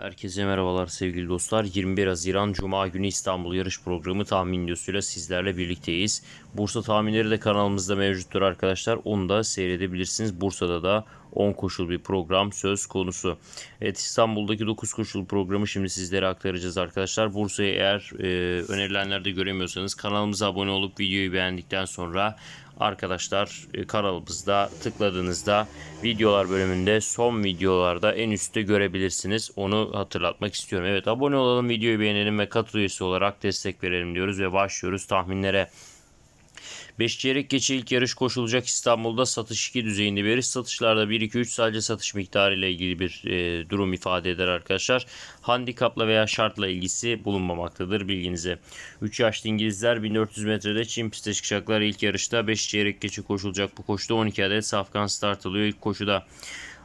Herkese merhabalar sevgili dostlar. 21 Haziran Cuma günü İstanbul yarış programı tahmin videosuyla sizlerle birlikteyiz. Bursa tahminleri de kanalımızda mevcuttur arkadaşlar. Onu da seyredebilirsiniz. Bursa'da da 10 koşul bir program söz konusu. Evet İstanbul'daki 9 koşul programı şimdi sizlere aktaracağız arkadaşlar. Bursa'yı eğer e, önerilenlerde göremiyorsanız kanalımıza abone olup videoyu beğendikten sonra arkadaşlar e, kanalımızda tıkladığınızda videolar bölümünde son videolarda en üstte görebilirsiniz. Onu hatırlatmak istiyorum. Evet abone olalım, videoyu beğenelim ve katıl üyesi olarak destek verelim diyoruz ve başlıyoruz tahminlere. 5 çeyrek geçe ilk yarış koşulacak İstanbul'da satış 2 düzeyinde bir yarış. Satışlarda 1-2-3 sadece satış miktarı ile ilgili bir e, durum ifade eder arkadaşlar. Handikapla veya şartla ilgisi bulunmamaktadır bilginize. 3 yaşlı İngilizler 1400 metrede Çin piste çıkacaklar. İlk yarışta 5 çeyrek geçe koşulacak bu koşuda 12 adet safkan start alıyor ilk koşuda.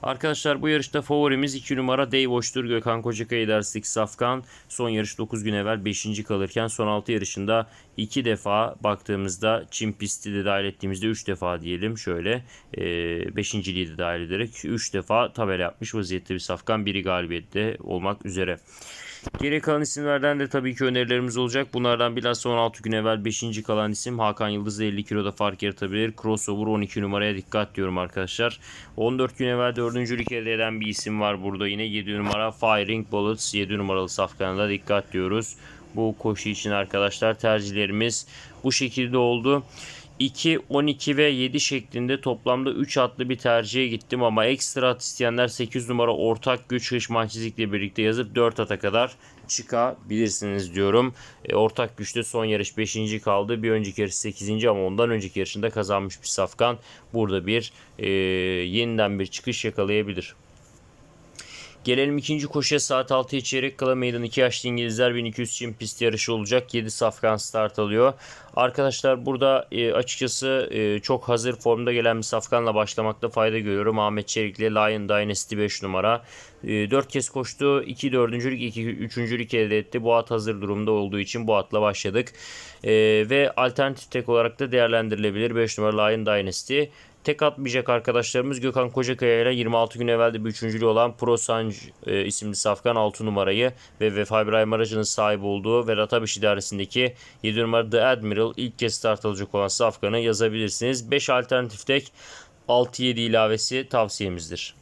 Arkadaşlar bu yarışta favorimiz 2 numara Deyvoş'tur. Gökhan Kocakaya derslik Safkan son yarış 9 gün evvel 5. kalırken son 6 yarışında 2 defa baktığımızda Çin pisti de dahil ettiğimizde 3 defa diyelim şöyle 5. de dahil ederek 3 defa tabela yapmış vaziyette bir Safkan. Biri galibiyette olmak üzere. Geri kalan isimlerden de tabii ki önerilerimiz olacak. Bunlardan bilhassa 16 gün evvel 5. kalan isim Hakan Yıldız 50 kiloda fark yaratabilir. Crossover 12 numaraya dikkat diyorum arkadaşlar. 14 gün evvel 4. elde eden bir isim var burada yine 7 numara Firing Bullets 7 numaralı safkanına da dikkat diyoruz. Bu koşu için arkadaşlar tercihlerimiz bu şekilde oldu. 2, 12 ve 7 şeklinde toplamda 3 atlı bir tercihe gittim ama ekstra at isteyenler 8 numara ortak güç hışman çizikle birlikte yazıp 4 ata kadar çıkabilirsiniz diyorum. E, ortak güçte son yarış 5. kaldı. Bir önceki yarış 8. ama ondan önceki yarışında kazanmış bir safkan. Burada bir e, yeniden bir çıkış yakalayabilir. Gelelim ikinci koşuya saat 6'ya çeyrek kala meydan 2 yaşlı İngilizler 1200 Çin pist yarışı olacak. 7 safkan start alıyor. Arkadaşlar burada e, açıkçası e, çok hazır formda gelen bir safkanla başlamakta fayda görüyorum. Ahmet Çelik'le Lion Dynasty 5 numara. E, 4 kez koştu. 2 dördüncülük 2 üçüncülük elde etti. Bu at hazır durumda olduğu için bu atla başladık. E, ve alternatif tek olarak da değerlendirilebilir 5 numara Lion Dynasty. Tek atmayacak arkadaşlarımız Gökhan Kocakaya ile 26 gün evvel bir üçüncülüğü olan Pro Sanj e, isimli safkan 6 numarayı ve Vefa İbrahim aracının sahibi olduğu ve Ratabiş idaresindeki 7 numara The Admiral ilk kez start alacak olan safkanı yazabilirsiniz. 5 alternatif tek 6-7 ilavesi tavsiyemizdir.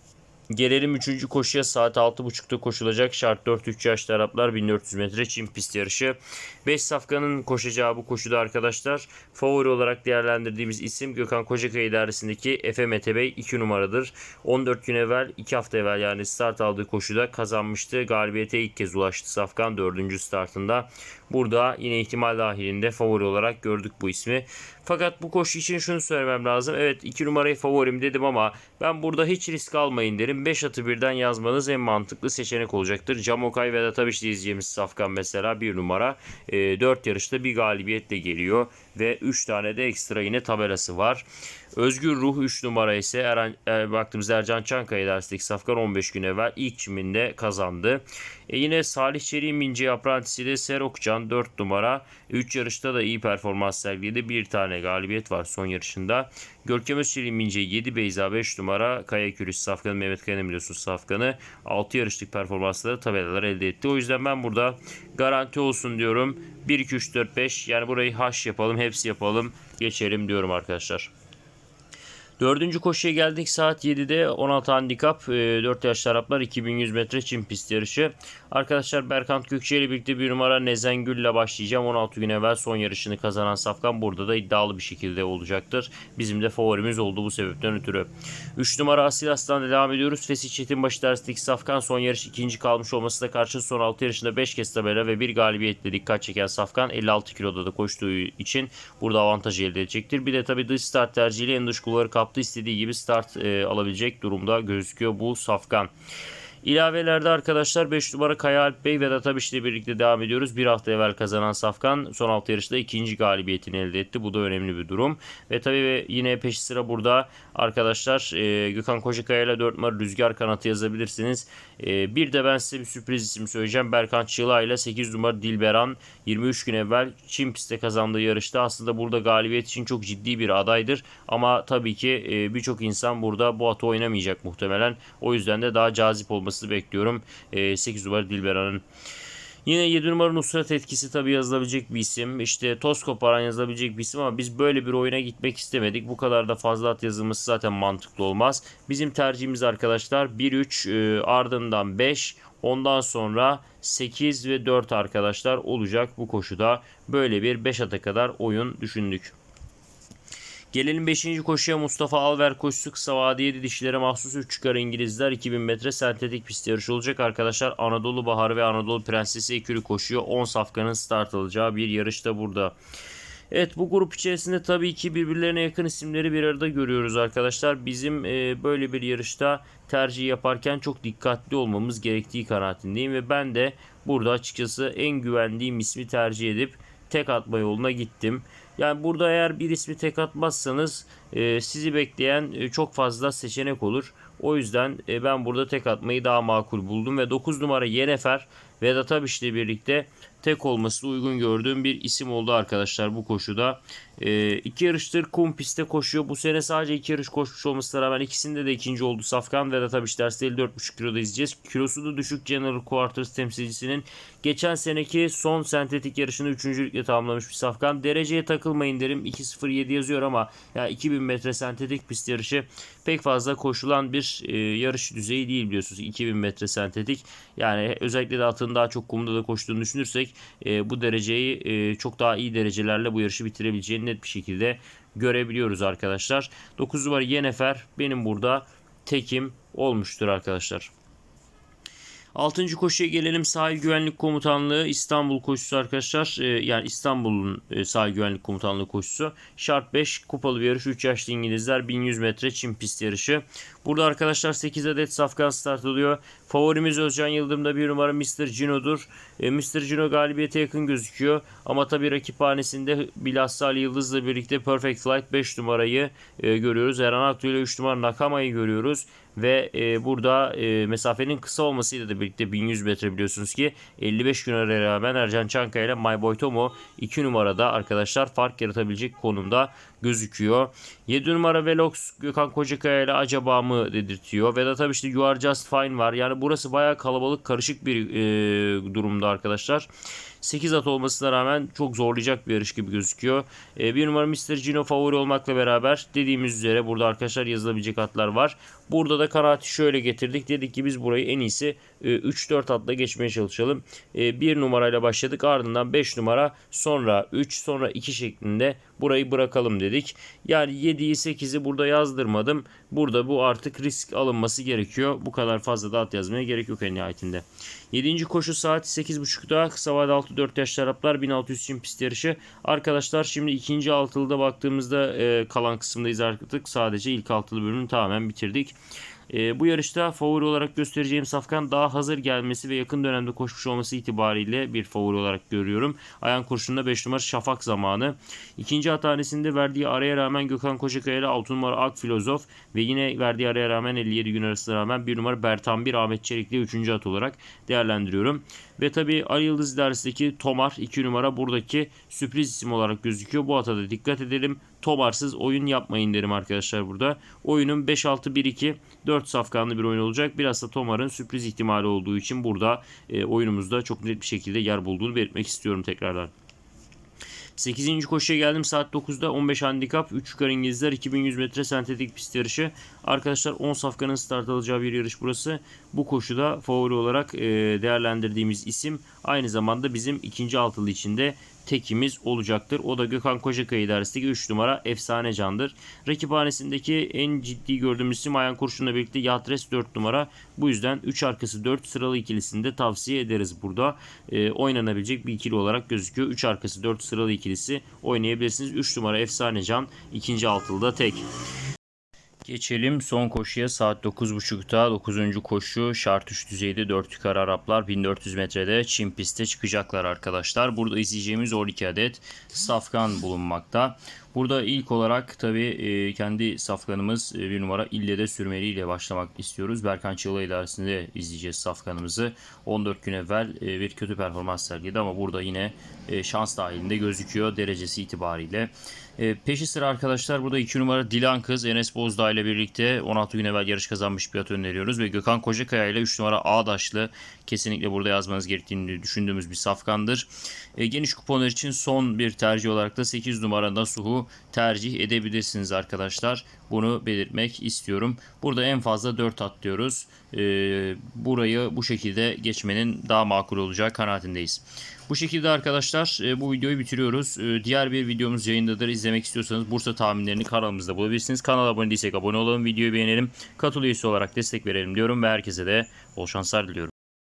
Gelelim 3. koşuya saat 6.30'da koşulacak şart 4-3 yaşlı Araplar 1400 metre Çin pist yarışı. 5 safkanın koşacağı bu koşuda arkadaşlar favori olarak değerlendirdiğimiz isim Gökhan Kocakaya idaresindeki Efe Mete Bey 2 numaradır. 14 gün evvel 2 hafta evvel yani start aldığı koşuda kazanmıştı. Galibiyete ilk kez ulaştı Safkan 4. startında. Burada yine ihtimal dahilinde favori olarak gördük bu ismi. Fakat bu koşu için şunu söylemem lazım. Evet 2 numarayı favorim dedim ama ben burada hiç risk almayın derim. 5 atı birden yazmanız en mantıklı seçenek olacaktır. Camokay ve Databiş diyeceğimiz Safkan mesela 1 numara. E, 4 yarışta bir galibiyetle geliyor ve 3 tane de ekstra yine tabelası var. Özgür Ruh 3 numara ise Eren, e, baktığımız Ercan Çankaya derslik Safkan 15 gün evvel ilk çiminde kazandı. E yine Salih Çelik'in Mince Aprantisi de Serokcan 4 numara. 3 yarışta da iyi performans sergiledi. Bir tane galibiyet var son yarışında. Görkem Özçelik'in Mince 7 Beyza 5 numara. Kaya Kürüş Safkan'ı Mehmet Kaya'nın biliyorsunuz Safkan'ı. 6 yarışlık performansla tabelalar elde etti. O yüzden ben burada garanti olsun diyorum. 1, 2, 3, 4, 5 yani burayı haş yapalım hepsi yapalım geçelim diyorum arkadaşlar. Dördüncü koşuya geldik saat 7'de 16 handikap 4 yaşlı Araplar 2100 metre Çin pist yarışı. Arkadaşlar Berkant Gökçe ile birlikte bir numara Nezen ile başlayacağım. 16 gün evvel son yarışını kazanan Safkan burada da iddialı bir şekilde olacaktır. Bizim de favorimiz oldu bu sebepten ötürü. 3 numara Asil Aslan'la devam ediyoruz. Fesih Çetinbaşı dersteki Safkan son yarış ikinci kalmış olmasına karşın son 6 yarışında 5 kez tabela ve bir galibiyetle dikkat çeken Safkan 56 kiloda da koştuğu için burada avantaj elde edecektir. Bir de tabii dış start tercihiyle en dış kulvarı kaptı istediği gibi start e, alabilecek durumda gözüküyor bu Safkan. İlavelerde arkadaşlar 5 numara Kaya Alp Bey ve Databiş ile birlikte devam ediyoruz. Bir hafta evvel kazanan Safkan son hafta yarışta ikinci galibiyetini elde etti. Bu da önemli bir durum. Ve tabii yine peş sıra burada arkadaşlar e, Gökhan Kocakaya ile 4 numara Rüzgar Kanatı yazabilirsiniz. E, bir de ben size bir sürpriz isim söyleyeceğim. Berkan Çığla ile 8 numara Dilberan 23 gün evvel Çin pistte kazandığı yarışta aslında burada galibiyet için çok ciddi bir adaydır. Ama tabii ki e, birçok insan burada bu atı oynamayacak muhtemelen. O yüzden de daha cazip olması olmasını bekliyorum. E, 8 numara Dilbera'nın. Yine 7 numara Nusret etkisi tabii yazılabilecek bir isim. İşte toz koparan yazılabilecek bir isim ama biz böyle bir oyuna gitmek istemedik. Bu kadar da fazla at yazılması zaten mantıklı olmaz. Bizim tercihimiz arkadaşlar 1-3 e, ardından 5 ondan sonra 8 ve 4 arkadaşlar olacak bu koşuda. Böyle bir 5 ata kadar oyun düşündük. Gelelim 5. koşuya Mustafa Alver koşusu kısa vadeli dişlere mahsus 3 çıkar İngilizler 2000 metre sentetik pist yarışı olacak arkadaşlar. Anadolu Baharı ve Anadolu Prensesi ekürü koşuyor. 10 safkanın start alacağı bir yarışta burada. Evet bu grup içerisinde tabii ki birbirlerine yakın isimleri bir arada görüyoruz arkadaşlar. Bizim e, böyle bir yarışta tercih yaparken çok dikkatli olmamız gerektiği kanaatindeyim ve ben de burada açıkçası en güvendiğim ismi tercih edip tek atma yoluna gittim. Yani burada eğer bir ismi tek atmazsanız e, sizi bekleyen e, çok fazla seçenek olur. O yüzden e, ben burada tek atmayı daha makul buldum ve 9 numara Yenefer Vedat Abiş ile birlikte tek olması uygun gördüğüm bir isim oldu arkadaşlar bu koşuda. E, iki yarıştır kum pistte koşuyor. Bu sene sadece iki yarış koşmuş olmasına rağmen ikisinde de ikinci oldu Safkan. Vedat Abiş derste 54,5 kiloda izleyeceğiz. Kilosu da düşük General Quarters temsilcisinin geçen seneki son sentetik yarışını üçüncülükle tamamlamış bir Safkan. Dereceye takılmayın derim. 2.07 yazıyor ama ya 2000 metre sentetik pist yarışı pek fazla koşulan bir e, yarış düzeyi değil biliyorsunuz. 2000 metre sentetik. Yani özellikle de atın daha çok kumda da koştuğunu düşünürsek e, bu dereceyi e, çok daha iyi derecelerle bu yarışı bitirebileceğini net bir şekilde görebiliyoruz arkadaşlar. 9 numara Yenefer benim burada tekim olmuştur arkadaşlar. Altıncı koşuya gelelim. Sahil Güvenlik Komutanlığı İstanbul koşusu arkadaşlar. Ee, yani İstanbul'un e, sahil güvenlik komutanlığı koşusu. Şart 5 kupalı bir yarış. 3 yaşlı İngilizler 1100 metre çim pist yarışı. Burada arkadaşlar 8 adet safkan start oluyor. Favorimiz Özcan Yıldırım'da bir numara Mr. Cino'dur. E, Mr. Cino galibiyete yakın gözüküyor. Ama tabi rakiphanesinde bilhassa Ali Yıldız'la birlikte Perfect Flight 5 numarayı e, görüyoruz. Erhan Aktu ile 3 numara Nakama'yı görüyoruz. Ve e, burada e, mesafenin kısa olmasıyla da birlikte 1100 metre biliyorsunuz ki 55 güne rağmen Ercan Çankaya ile My Boy Tomo 2 numarada arkadaşlar fark yaratabilecek konumda gözüküyor. 7 numara Velox Gökhan Kocakaya ile acaba mı dedirtiyor. Ve da tabii işte You Are Just Fine var. Yani burası bayağı kalabalık karışık bir e, durumda arkadaşlar. 8 at olmasına rağmen çok zorlayacak bir yarış gibi gözüküyor. E, bir numara Mr. Gino favori olmakla beraber dediğimiz üzere burada arkadaşlar yazılabilecek atlar var. Burada da kanaati şöyle getirdik. Dedik ki biz burayı en iyisi 3-4 atla geçmeye çalışalım. E, 1 numarayla başladık ardından 5 numara sonra 3 sonra 2 şeklinde burayı bırakalım dedik. Yani 7'yi 8'i burada yazdırmadım. Burada bu artık risk alınması gerekiyor. Bu kadar fazla da at yazmaya gerek yok en nihayetinde. 7. koşu saat 8.30'da kısa vade 6-4 yaş Araplar 1600 için pist yarışı. Arkadaşlar şimdi ikinci altılıda baktığımızda e, kalan kısımdayız artık. Sadece ilk altılı bölümünü tamamen bitirdik. E, bu yarışta favori olarak göstereceğim Safkan daha hazır gelmesi ve yakın dönemde koşmuş olması itibariyle bir favori olarak görüyorum. Ayağın kurşununda 5 numara Şafak zamanı. İkinci hatanesinde verdiği araya rağmen Gökhan Kocakaya ile 6 numara Ak Filozof ve yine verdiği araya rağmen 57 gün arasına rağmen 1 numara Bertan 1 Ahmet Çelik'le 3. at olarak değerlendiriyorum. Ve tabi Ali Yıldız idaresindeki Tomar 2 numara buradaki sürpriz isim olarak gözüküyor. Bu ata da dikkat edelim. Tomarsız oyun yapmayın derim arkadaşlar burada. Oyunun 5-6-1-2 4 safkanlı bir oyun olacak. Biraz da Tomar'ın sürpriz ihtimali olduğu için burada e, oyunumuzda çok net bir şekilde yer bulduğunu belirtmek istiyorum tekrardan. 8. koşuya geldim saat 9'da 15 handikap 3 yukarı İngilizler 2100 metre sentetik pist yarışı. Arkadaşlar 10 safkanın start alacağı bir yarış burası. Bu koşuda favori olarak e, değerlendirdiğimiz isim aynı zamanda bizim ikinci altılı içinde tekimiz olacaktır. O da Gökhan Kocakaya idaresindeki 3 numara Efsane Can'dır. Rakiphanesindeki en ciddi gördüğümüz isim Ayan Kurşun'la birlikte Yatres 4 numara. Bu yüzden 3 arkası 4 sıralı ikilisini de tavsiye ederiz burada. E, oynanabilecek bir ikili olarak gözüküyor. 3 arkası 4 sıralı ikilisi oynayabilirsiniz. 3 numara Efsane Can ikinci altılıda tek. Geçelim son koşuya saat 9.30'da 9. koşu şart 3 düzeyde 4 yukarı Araplar 1400 metrede Çin pistte çıkacaklar arkadaşlar. Burada izleyeceğimiz 12 adet safkan bulunmakta. Burada ilk olarak tabii e, kendi safkanımız e, bir numara İlle de Sürmeli ile başlamak istiyoruz. Berkan Çığla ilerisinde izleyeceğiz safkanımızı. 14 gün evvel e, bir kötü performans sergiledi ama burada yine şans dahilinde gözüküyor derecesi itibariyle. Peşi sıra arkadaşlar burada 2 numara Dilan Kız Enes Bozdağ ile birlikte 16 gün evvel yarış kazanmış bir at öneriyoruz. Ve Gökhan Kocakaya ile 3 numara Ağdaşlı kesinlikle burada yazmanız gerektiğini düşündüğümüz bir safkandır. Geniş kuponlar için son bir tercih olarak da 8 numara Nasuh'u tercih edebilirsiniz arkadaşlar. Bunu belirtmek istiyorum. Burada en fazla 4 at diyoruz. E, burayı bu şekilde geçmenin daha makul olacağı kanaatindeyiz. Bu şekilde arkadaşlar e, bu videoyu bitiriyoruz. E, diğer bir videomuz yayındadır. İzlemek istiyorsanız Bursa tahminlerini kanalımızda bulabilirsiniz. Kanala abone değilsek abone olalım. Videoyu beğenelim. Katıl üyesi olarak destek verelim diyorum ve herkese de bol şanslar diliyorum.